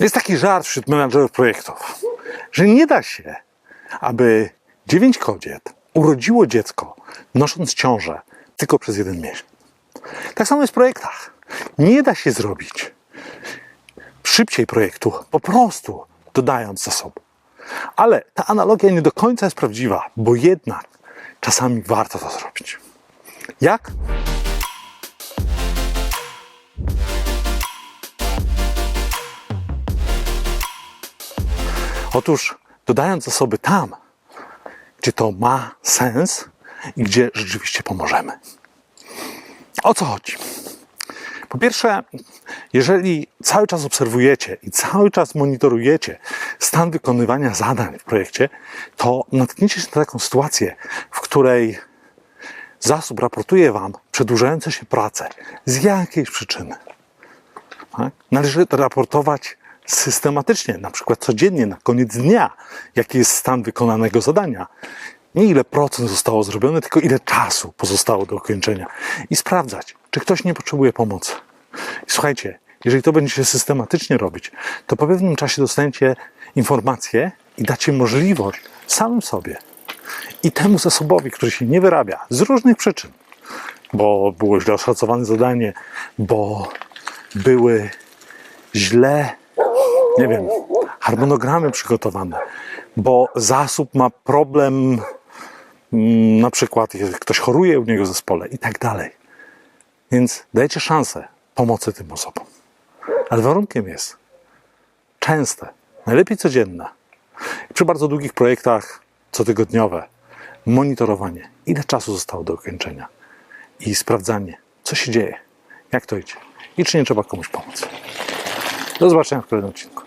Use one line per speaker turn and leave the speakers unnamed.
Jest taki żart wśród menadżerów projektów, że nie da się, aby dziewięć kobiet urodziło dziecko, nosząc ciążę tylko przez jeden miesiąc. Tak samo jest w projektach. Nie da się zrobić szybciej projektu, po prostu dodając zasobu. Ale ta analogia nie do końca jest prawdziwa, bo jednak czasami warto to zrobić. Jak? Otóż dodając zasoby tam, gdzie to ma sens i gdzie rzeczywiście pomożemy. O co chodzi? Po pierwsze, jeżeli cały czas obserwujecie i cały czas monitorujecie stan wykonywania zadań w projekcie, to natkniecie się na taką sytuację, w której zasób raportuje Wam przedłużające się prace z jakiejś przyczyny. Tak? Należy to raportować systematycznie, na przykład codziennie, na koniec dnia, jaki jest stan wykonanego zadania. Nie ile procent zostało zrobione, tylko ile czasu pozostało do ukończenia. I sprawdzać, czy ktoś nie potrzebuje pomocy. I słuchajcie, jeżeli to będziecie systematycznie robić, to po pewnym czasie dostaniecie informację i dacie możliwość samym sobie i temu zasobowi, który się nie wyrabia z różnych przyczyn, bo było źle oszacowane zadanie, bo były źle, nie wiem, harmonogramy przygotowane, bo zasób ma problem, mm, na przykład ktoś choruje u niego w zespole i tak dalej. Więc dajcie szansę pomocy tym osobom. Ale warunkiem jest częste, najlepiej codzienne. Przy bardzo długich projektach cotygodniowe monitorowanie, ile czasu zostało do ukończenia i sprawdzanie, co się dzieje, jak to idzie i czy nie trzeba komuś pomóc. Do zobaczenia w kolejnym odcinku.